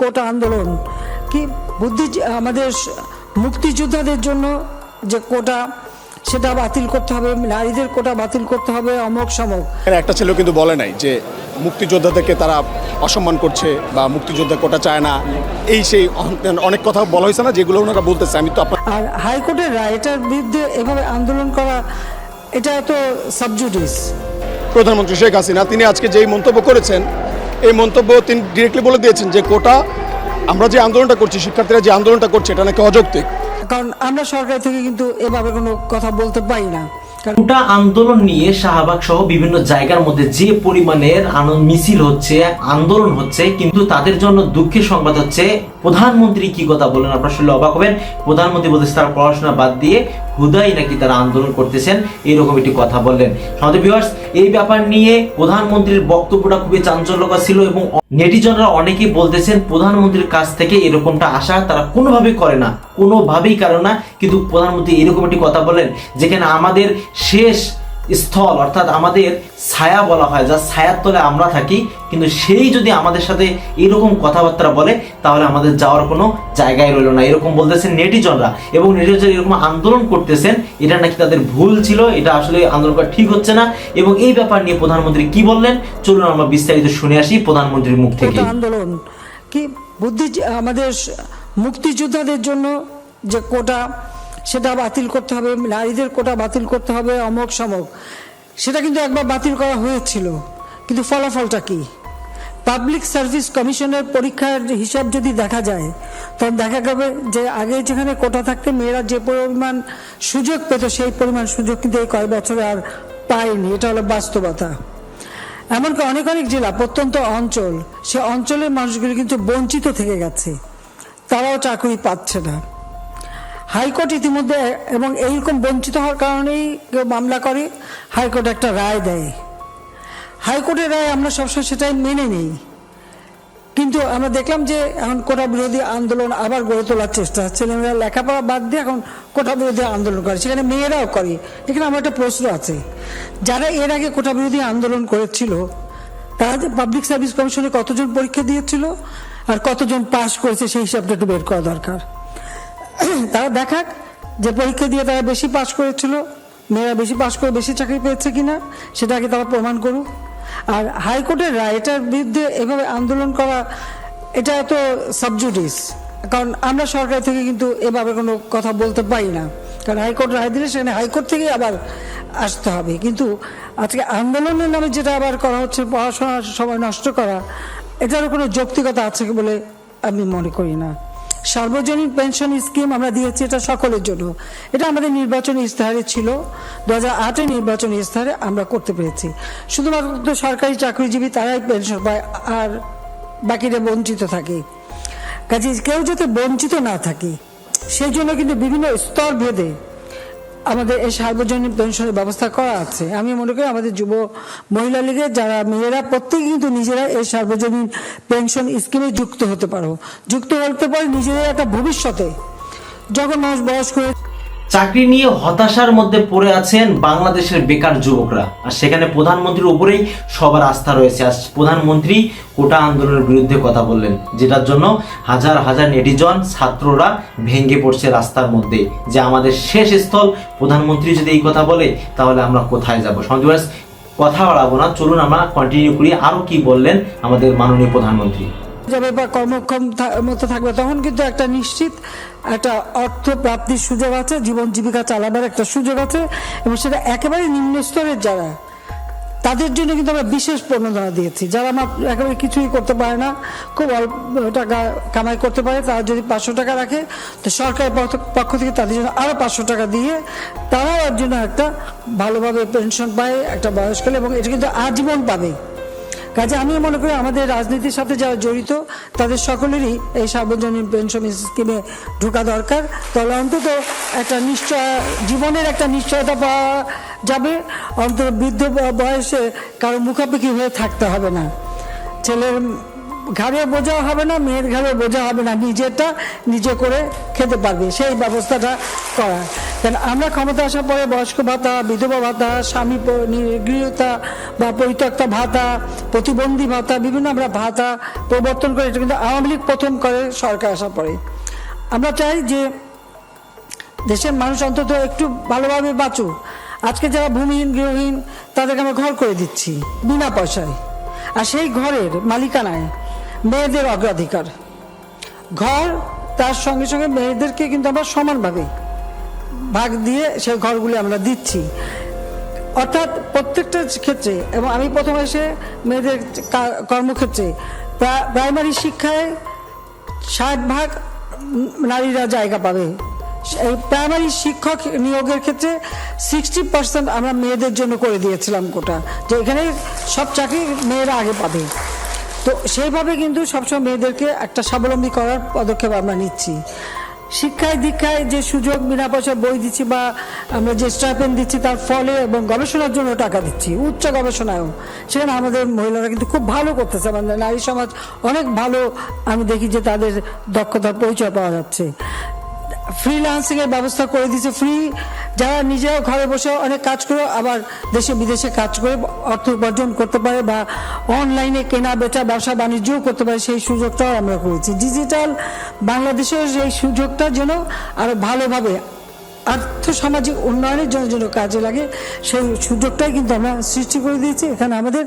কোটা আন্দোলন। কি বুদ্ধি আমাদের মুক্তিযোদ্ধাদের জন্য যে কোটা সেটা বাতিল করতে হবে নারীদের কোটা বাতিল করতে হবে অমক সমক। একটা ছেলেও কিন্তু বলে নাই যে মুক্তিযোদ্ধাদেরকে তারা অসম্মান করছে বা মুক্তিযোদ্ধা কোটা চায় না। এই সেই অনেক কথা বলা হয়েছে না যেগুলো ওনারা বলতেছে আমি তো আর হাইকোর্টের রায় এটার বিরুদ্ধে এভাবে আন্দোলন করা এটা তো সাবজুডিস প্রধানমন্ত্রী শেখ হাসিনা তিনি আজকে যেই মন্তব্য করেছেন এই মন্তব্য তিনি ডিরেক্টলি বলে দিয়েছেন যে কোটা আমরা যে আন্দোলনটা করছি শিক্ষার্থীরা যে আন্দোলনটা করছে এটা নাকি অযৌক্তিক। কারণ আমরা সরকার থেকে কিন্তু এভাবে কোনো কথা বলতে পারি না। গোটা আন্দোলন নিয়ে শাহবাগ সহ বিভিন্ন জায়গার মধ্যে যে পরিমাণের আনন্দ মিছিল হচ্ছে আন্দোলন হচ্ছে কিন্তু তাদের জন্য দুঃখের সংবাদ হচ্ছে প্রধানমন্ত্রী কি কথা বলেন? আপনার শুনলে অবাক হবেন। প্রধানমন্ত্রী বলতেছে তারা পড়াশোনা বাদ দিয়ে হুদাই নাকি তারা আন্দোলন করতেছেন এরকম একটি কথা বললেন। ভিউয়ার্স এই ব্যাপার নিয়ে প্রধানমন্ত্রীর বক্তব্যটা খুবই চাঞ্চল্যকর ছিল এবং নেটিজনরা অনেকেই বলতেছেন, প্রধানমন্ত্রীর কাছ থেকে এরকমটা আশা তারা কোনোভাবেই করে না, কোনোভাবেই কারণ না। কিন্তু প্রধানমন্ত্রী এরকম একটি কথা বলেন যেখানে আমাদের শেষ স্থল, অর্থাৎ আমাদের ছায়া বলা হয়, যা ছায়ার তলে আমরা থাকি, কিন্তু সেই যদি আমাদের সাথে এরকম কথাবার্তা বলে, তাহলে আমাদের যাওয়ার কোনো জায়গায় রইল না। এরকম বলতেছেন নেটিজনরা। এবং নেটিজন এরকম আন্দোলন করতেছেন, এটা নাকি তাদের ভুল ছিল, এটা আসলে আন্দোলন করা ঠিক হচ্ছে না। এবং এই ব্যাপার নিয়ে প্রধানমন্ত্রী কি বললেন, চলুন আমরা বিস্তারিত শুনে আসি প্রধানমন্ত্রীর মুখ থেকে। আন্দোলন। কি বুদ্ধি, আমাদের মুক্তিযোদ্ধাদের জন্য যে কোটা সেটা বাতিল করতে হবে, নারীদের কোটা বাতিল করতে হবে, অমক সমক। সেটা কিন্তু একবার বাতিল করা হয়েছিল। কিন্তু ফলাফলটা কি? পাবলিক সার্ভিস কমিশনের পরীক্ষার হিসাব যদি দেখা যায়, তখন দেখা যাবে যে আগে যেখানে কোটা থাকতে, মেয়েরা যে পরিমাণ সুযোগ পেত, সেই পরিমাণ সুযোগ কিন্তু এই কয়েক বছরে আর পায়নি। এটা হলো বাস্তবতা। এমনকি অনেক অনেক জেলা, প্রত্যন্ত অঞ্চল, সে অঞ্চলের মানুষগুলি কিন্তু বঞ্চিত থেকে গেছে। তারাও চাকরি পাচ্ছে না। হাইকোর্ট ইতিমধ্যে এবং এইরকম বঞ্চিত হওয়ার কারণেই কেউ মামলা করে, হাইকোর্ট একটা রায় দেয়। হাইকোর্টের রায় আমরা সবসময় সেটাই মেনে নিই। কিন্তু আমরা দেখলাম যে এখন কোটা বিরোধী আন্দোলন আবার গড়ে তোলার চেষ্টা। ছেলেমেয়েরা লেখাপড়া বাদ দিয়ে এখন কোটা বিরোধী আন্দোলন করে। সেখানে মেয়েরাও করে। এখানে আমার একটা প্রশ্ন আছে। যারা এর আগে কোটা বিরোধী আন্দোলন করেছিল, তারা যে পাবলিক সার্ভিস কমিশনে কতজন পরীক্ষা দিয়েছিল আর কতজন পাশ করেছে সেই হিসাবটা একটু বের করা দরকার। তারা দেখাক যে পরীক্ষা দিয়ে তারা বেশি পাশ করেছিল, মেয়েরা বেশি পাশ করে বেশি চাকরি পেয়েছে কিনা সেটাকে তারা প্রমাণ করুক। আর হাইকোর্টের রায় এটার বিরুদ্ধে এভাবে আন্দোলন করা, এটা তো সাবজুডিস। কারণ আমরা সরকার থেকে কিন্তু এভাবে কোনো কথা বলতে পারি না। কারণ হাইকোর্ট রায় দিলে সেখানে হাইকোর্ট থেকে আবার আসতে হবে। কিন্তু আজকে আন্দোলনের নামে যেটা আবার করা হচ্ছে, পড়াশোনার সময় নষ্ট করা, এটারও কোনো যৌক্তিকতা আছে বলে আমি মনে করি না। সার্বজনীন পেনশন স্কিম আমরা দিয়েছি এটা সকলের জন্য। এটা আমাদের নির্বাচনী ইস্তাহারে ছিল। দু হাজার আটের নির্বাচনী ইস্তাহারে আমরা করতে পেরেছি। শুধুমাত্র সরকারি চাকরিজীবী তারাই পেনশন পায়, আর বাকিরা বঞ্চিত থাকে। কাজে কেউ যাতে বঞ্চিত না থাকে, সেই জন্য কিন্তু বিভিন্ন স্তর ভেদে আমাদের এই সার্বজনীন পেনশনের ব্যবস্থা করা আছে। আমি মনে করি আমাদের যুব মহিলা লীগের যারা মেয়েরা, প্রত্যেকে কিন্তু নিজেরা এই সার্বজনীন পেনশন স্কিমে যুক্ত হতে পারো। যুক্ত হতে পারে নিজেদের একটা ভবিষ্যতে যখন মানুষ বয়স্ক করে চাকরি নিয়ে হতাশার মধ্যে পড়ে আছেন বাংলাদেশের বেকার যুবকরা। আর সেখানে প্রধানমন্ত্রীর উপরেই সবার আস্থা রয়েছে। আর প্রধানমন্ত্রী কোটা আন্দোলনের বিরুদ্ধে কথা বললেন, যেটার জন্য হাজার হাজার নেটিজন, ছাত্ররা ভেঙে পড়ছে রাস্তার মধ্যে। যে আমাদের শেষ স্থল, প্রধানমন্ত্রী যদি এই কথা বলে, তাহলে আমরা কোথায় যাব? সন্দেহ কথা বাড়াবো না। চলুন আমরা কন্টিনিউ করি। আরও কি বললেন আমাদের মাননীয় প্রধানমন্ত্রী? যাবে বা কর্মক্ষম মতো থাকবে, তখন কিন্তু একটা নিশ্চিত একটা অর্থ প্রাপ্তির সুযোগ আছে, জীবন জীবিকা চালাবার একটা সুযোগ আছে, এবং সেটা একেবারে নিম্ন স্তরের যারা, তাদের জন্য কিন্তু আমরা বিশেষ প্রণোদনা দিয়েছি। যারা আমার একেবারে কিছুই করতে পারে না, খুব অল্প টাকা কামাই করতে পারে, তারা যদি পাঁচশো টাকা রাখে, তো সরকারের পক্ষ- থেকে তাদের জন্য আরও পাঁচশো টাকা দিয়ে তারাও এর জন্য একটা ভালোভাবে পেনশন পায় একটা বয়সকালে এবং এটা কিন্তু আজীবন পাবে। কাজে আমি মনে করি আমাদের রাজনীতির সাথে যারা জড়িত, তাদের সকলেরই এই সার্বজনীন পেনশন স্কিমে ঢোকা দরকার। তাহলে অন্তত একটা নিশ্চয়, জীবনের একটা নিশ্চয়তা পাওয়া যাবে। অন্তত বৃদ্ধ বয়সে কারও মুখাপেক্ষি হয়ে থাকতে হবে না। ছেলের ঘাড়ে বোঝা হবে না, মেয়ের ঘাড়ে বোঝা হবে না। নিজেরটা নিজে করে খেতে পারবে। সেই ব্যবস্থাটা করা। আমরা ক্ষমতা আসার পরে বয়স্ক ভাতা, বিধবা ভাতা, স্বামী প- নি- গৃহীতা বা পরিত্যক্তা ভাতা, প্রতিবন্ধী ভাতা, বিভিন্ন আমরা ভাতা প্রবর্তন করে, এটা কিন্তু আওয়ামী লীগ প্রথম করে সরকার আসার পরে। আমরা চাই যে দেশের মানুষ অন্তত একটু ভালোভাবে বাঁচুক। আজকে যারা ভূমিহীন, গৃহহীন, তাদেরকে আমরা ঘর করে দিচ্ছি, বিনা পয়সায়। আর সেই ঘরের মালিকানায় মেয়েদের অগ্রাধিকার। ঘর তার সঙ্গে সঙ্গে মেয়েদেরকে কিন্তু আমরা সমানভাবে ভাগ দিয়ে সেই ঘরগুলি আমরা দিচ্ছি। অর্থাৎ প্রত্যেকটা ক্ষেত্রে, এবং আমি প্রথমে এসে মেয়েদের কর্মক্ষেত্রে, প্রা- প্রাইমারি শিক্ষায় ষাট ভাগ নারীরা জায়গা পাবে। এই প্রাইমারি শিক্ষক নিয়োগের ক্ষেত্রে সিক্সটি পার্সেন্ট আমরা মেয়েদের জন্য করে দিয়েছিলাম কোটা যে এখানে সব চাকরি মেয়েরা আগে পাবে। তো সেইভাবে কিন্তু সবসময় মেয়েদেরকে একটা স্বাবলম্বী করার পদক্ষেপ আমরা নিচ্ছি। শিক্ষায় দীক্ষায় যে সুযোগ বিনা পয়সায় বই দিচ্ছি বা আমরা যে স্টাইপেন দিচ্ছি তার ফলে এবং গবেষণার জন্য টাকা দিচ্ছি, উচ্চ গবেষণায়ও। সেখানে আমাদের মহিলারা কিন্তু খুব ভালো করতেছে। আমাদের নারী সমাজ অনেক ভালো, আমি দেখি যে তাদের দক্ষতার পরিচয় পাওয়া যাচ্ছে। ফ্রিল্যান্সিং এর ব্যবস্থা করে দিয়েছে ফ্রি যারা নিজেরা ঘরে বসে অনেক কাজ করে আবার দেশে বিদেশে কাজ করে অর্থ উপার্জন করতে পারে বা অনলাইনে কেনা বেচা ব্যবসা বাণিজ্যও করতে পারে, সেই সুযোগটাও আমরা করেছি। ডিজিটাল বাংলাদেশের এই সুযোগটা যেন আরও ভালোভাবে আর্থ সামাজিক উন্নয়নের জন্য যেন কাজে লাগে, সেই সুযোগটাই কিন্তু আমরা সৃষ্টি করে দিয়েছি। এখানে আমাদের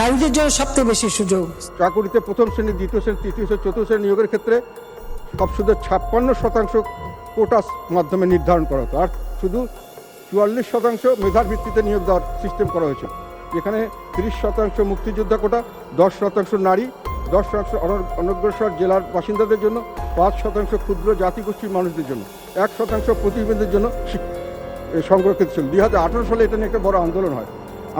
নারীদের জন্য সবচেয়ে বেশি সুযোগ। চাকুরিতে প্রথম শ্রেণি, দ্বিতীয় শ্রেণি, তৃতীয় শ্রেণি, চতুর্থ শ্রেণি নিয়োগের ক্ষেত্রে সব ছাপ্পান্ন শতাংশ কোটার মাধ্যমে নির্ধারণ করা হতো। আর শুধু চুয়াল্লিশ শতাংশ মেধার ভিত্তিতে নিয়োগ দেওয়ার সিস্টেম করা হয়েছে। যেখানে তিরিশ শতাংশ মুক্তিযোদ্ধা কোটা, দশ শতাংশ নারী, দশ শতাংশ অনগ্রসর জেলার বাসিন্দাদের জন্য, পাঁচ শতাংশ ক্ষুদ্র জাতিগোষ্ঠীর মানুষদের জন্য, এক শতাংশ প্রতিবন্ধীদের জন্য সংরক্ষিত ছিল। দুই হাজার আঠারো সালে এটা নিয়ে একটা বড় আন্দোলন হয়।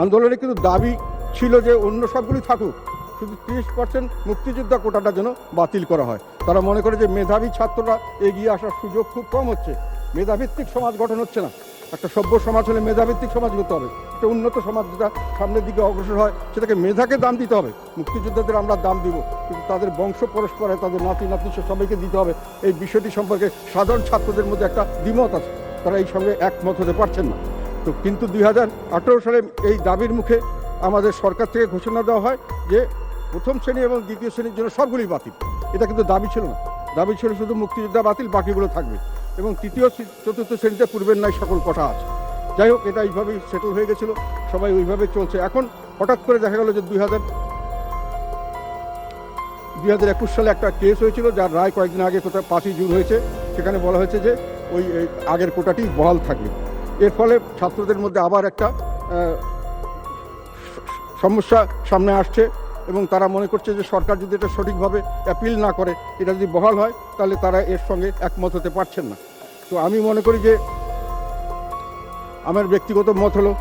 আন্দোলনে কিন্তু দাবি ছিল যে অন্য সবগুলি থাকুক। শুধু তিরিশ পার্সেন্ট মুক্তিযোদ্ধা কোটাটা যেন বাতিল করা হয়। তারা মনে করে যে মেধাবী ছাত্ররা এগিয়ে আসার সুযোগ খুব কম হচ্ছে। মেধাভিত্তিক সমাজ গঠন হচ্ছে না। একটা সভ্য সমাজ হলে মেধাভিত্তিক সমাজ করতে হবে। একটা উন্নত সমাজ যেটা সামনের দিকে অগ্রসর হয়, সেটাকে মেধাকে দাম দিতে হবে। মুক্তিযোদ্ধাদের আমরা দাম দিব, কিন্তু তাদের বংশ পরস্পরে তাদের নাতি নাতি সবাইকে দিতে হবে। এই বিষয়টি সম্পর্কে সাধারণ ছাত্রদের মধ্যে একটা দ্বিমত আছে। তারা এই সঙ্গে একমত হতে পারছেন না। তো কিন্তু দুই হাজার আঠেরো সালে এই দাবির মুখে আমাদের সরকার থেকে ঘোষণা দেওয়া হয় যে প্রথম শ্রেণি এবং দ্বিতীয় শ্রেণির জন্য সবগুলি বাতিল। এটা কিন্তু দাবি ছিল না। দাবি ছিল শুধু মুক্তিযোদ্ধা বাতিল, বাকিগুলো থাকবে। এবং তৃতীয় চতুর্থ শ্রেণীতে পূর্বের ন্যায় সকল কথা আছে। যাই হোক, এটা এইভাবেই সেটেল হয়ে গেছিল। সবাই ওইভাবে চলছে। এখন হঠাৎ করে দেখা গেল যে দুই হাজার দুই হাজার একুশ সালে একটা কেস হয়েছিল, যার রায় কয়েকদিন আগে কোথায় পাঁচই জুন হয়েছে। সেখানে বলা হয়েছে যে ওই আগের কোটাটি বহাল থাকবে। এর ফলে ছাত্রদের মধ্যে আবার একটা সমস্যা সামনে আসছে। এবং তারা মনে করছে যে সরকার যদি এটা সঠিকভাবে অ্যাপিল না করে, এটা যদি বহাল হয়, তাহলে তারা এর সঙ্গে একমত হতে পারছেন না। তো আমি মনে করি যে আমার ব্যক্তিগত মত হলো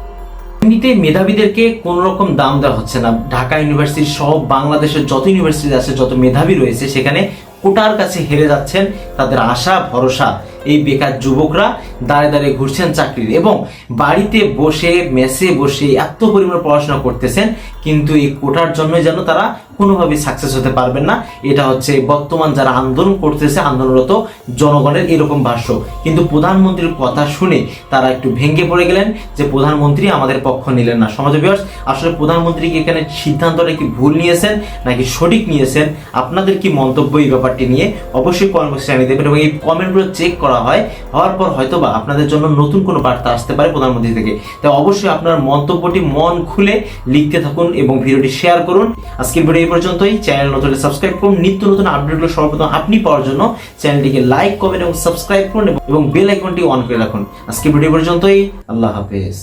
এমনিতে মেধাবীদেরকে কোন রকম দাম দেওয়া হচ্ছে না। ঢাকা ইউনিভার্সিটি সহ বাংলাদেশের যত ইউনিভার্সিটি আছে, যত মেধাবী রয়েছে, সেখানে কোটার কাছে হেরে যাচ্ছেন তাদের আশা, ভরসা। এই বেকার যুবকরা দাঁড়ে দাঁড়িয়ে ঘুরছেন চাকরির এবং বাড়িতে বসে, মেসে বসে এত পরিমাণ পড়াশোনা করতেছেন কিন্তু এই কোটার জন্যই যেন তারা কোনোভাবেই সাকসেস হতে পারবেন না, এটা হচ্ছে বর্তমান যারা আন্দোলন করতেছে, আন্দোলনরত জনগণের এরকম ভাষ্য। কিন্তু প্রধানমন্ত্রীর কথা শুনে তারা একটু ভেঙে পড়ে গেলেন যে প্রধানমন্ত্রী আমাদের পক্ষ নিলেন না। সমাজ বিভাগ আসলে প্রধানমন্ত্রী কি এখানে সিদ্ধান্তটা কি ভুল নিয়েছেন নাকি সঠিক নিয়েছেন? আপনাদের কি মন্তব্য এই ব্যাপারটি নিয়ে অবশ্যই কমেন্ট বক্সে জানিয়ে দেবেন এবং এই কমেন্টগুলো চেক করা হয়, হওয়ার পর হয়তো বা আপনাদের জন্য নতুন কোনো বার্তা আসতে পারে প্রধানমন্ত্রী থেকে। তাই অবশ্যই আপনার মন্তব্যটি মন খুলে লিখতে থাকুন এবং ভিডিওটি শেয়ার করুন। আজকের ভিডিও এই পর্যন্তই। চ্যানেল নতুন সাবস্ক্রাইব করুন। নিত্য নতুন আপডেটগুলো সর্বপ্রথম আপনি পাওয়ার জন্য চ্যানেলটিকে লাইক কমেন্ট এবং সাবস্ক্রাইব করুন এবং বেল আইকনটি অন করে রাখুন। আজকের ভিডিও পর্যন্তই। আল্লাহ হাফেজ।